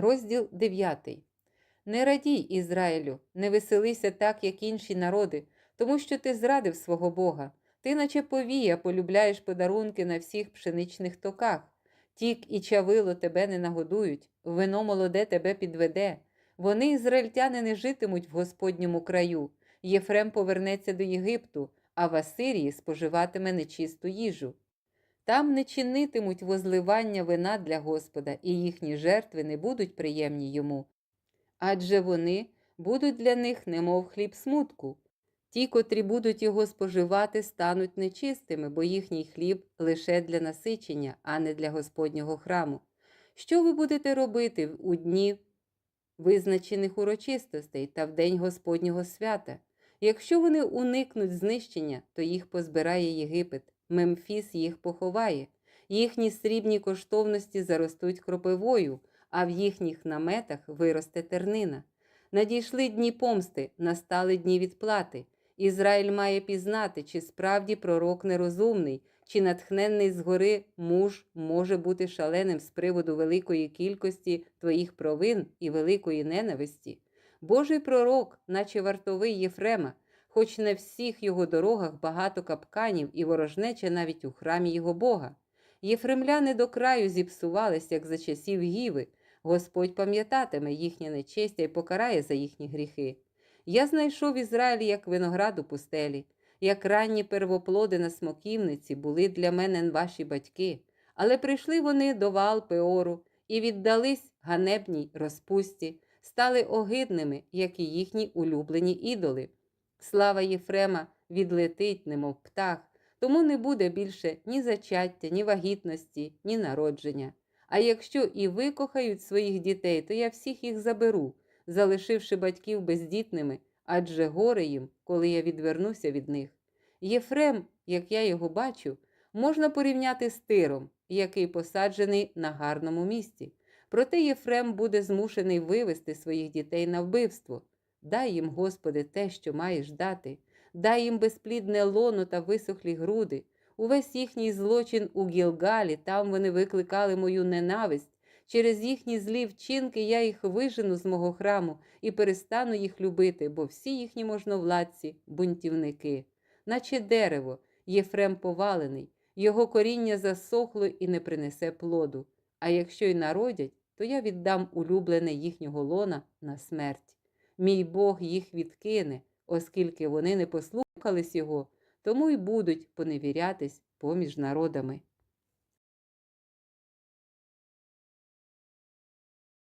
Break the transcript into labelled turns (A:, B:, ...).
A: Розділ 9. Не радій, Ізраїлю, не веселися так, як інші народи, тому що ти зрадив свого Бога. Ти, наче повія, полюбляєш подарунки на всіх пшеничних токах. Тік і чавило тебе не нагодують, вино молоде тебе підведе. Вони, ізраїльтяни, не житимуть в Господньому краю. Єфрем повернеться до Єгипту, а в Асирії споживатиме нечисту їжу. Там не чинитимуть возливання вина для Господа, і їхні жертви не будуть приємні йому. Адже вони будуть для них, немов хліб смутку. Ті, котрі будуть його споживати, стануть нечистими, бо їхній хліб лише для насичення, а не для Господнього храму. Що ви будете робити у дні визначених урочистостей та в день Господнього свята? Якщо вони уникнуть знищення, то їх позбирає Єгипет, Мемфіс їх поховає, їхні срібні коштовності заростуть кропивою, а в їхніх наметах виросте тернина. Надійшли дні помсти, настали дні відплати. Ізраїль має пізнати, чи справді пророк нерозумний, чи натхненний згори муж може бути шаленим з приводу великої кількості твоїх провин і великої ненависті. Божий пророк, наче вартовий Єфрема, хоч на всіх його дорогах багато капканів і ворожнеча навіть у храмі його Бога. Єфремляни до краю зіпсувались, як за часів Гіви. Господь пам'ятатиме їхнє нечестя і покарає за їхні гріхи. Я знайшов Ізраїль як виноград у пустелі, як ранні первоплоди на смоківниці були для мене ваші батьки, але прийшли вони до вал Пеору і віддались ганебній розпусті, стали огидними, як і їхні улюблені ідоли. Слава Єфрема відлетить, немов птах, тому не буде більше ні зачаття, ні вагітності, ні народження. А якщо і викохають своїх дітей, то я всіх їх заберу, залишивши батьків бездітними, адже горе їм, коли я відвернуся від них. Єфрем, як я його бачу, можна порівняти з тиром, який посаджений на гарному місці. Проте Єфрем буде змушений вивести своїх дітей на вбивство. Дай їм, Господи, те, що маєш дати, дай їм безплідне лоно та висохлі груди. Увесь їхній злочин у Гілгалі, там вони викликали мою ненависть. Через їхні злі вчинки я їх вижену з мого храму і перестану їх любити, бо всі їхні можновладці бунтівники. Наче дерево, Єфрем повалений, його коріння засохло і не принесе плоду. А якщо й народять, то я віддам улюблене їхнього лона на смерть. Мій Бог їх відкине, оскільки вони не послухались його, тому й будуть поневірятись поміж народами.